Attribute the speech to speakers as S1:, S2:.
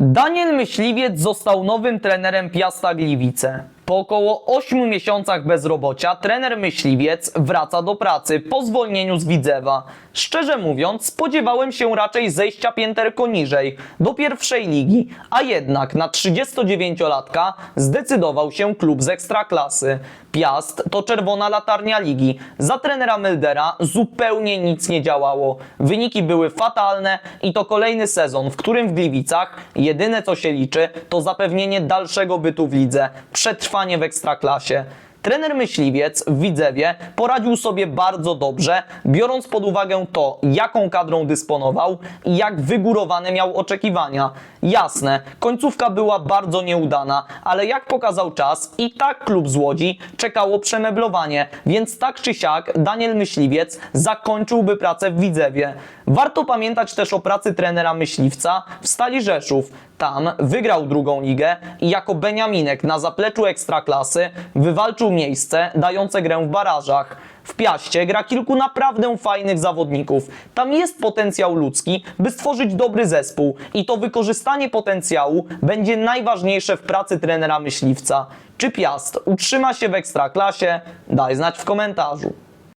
S1: Daniel Myśliwiec został nowym trenerem Piasta Gliwice. Po około 8 miesiącach bezrobocia trener Myśliwiec wraca do pracy po zwolnieniu z Widzewa. Szczerze mówiąc, spodziewałem się raczej zejścia pięterko niżej, do pierwszej ligi, a jednak na 39-latka zdecydował się klub z Ekstraklasy. Piast to czerwona latarnia ligi. Za trenera Meldera zupełnie nic nie działało. Wyniki były fatalne i to kolejny sezon, w którym w Gliwicach jedyne co się liczy to zapewnienie dalszego bytu w lidze, przetrwanie w Ekstraklasie. Trener Myśliwiec w Widzewie poradził sobie bardzo dobrze, biorąc pod uwagę to, jaką kadrą dysponował i jak wygórowane miał oczekiwania. Jasne, końcówka była bardzo nieudana, ale jak pokazał czas, i tak klub z Łodzi czekało przemeblowanie, więc tak czy siak Daniel Myśliwiec zakończyłby pracę w Widzewie. Warto pamiętać też o pracy trenera Myśliwca w Stali Rzeszów. Tam wygrał drugą ligę i jako Beniaminek na zapleczu Ekstraklasy wywalczył miejsce dające grę w barażach. W Piaście gra kilku naprawdę fajnych zawodników. Tam jest potencjał ludzki, by stworzyć dobry zespół i to wykorzystanie potencjału będzie najważniejsze w pracy trenera myśliwca. Czy Piast utrzyma się w Ekstraklasie? Daj znać w komentarzu.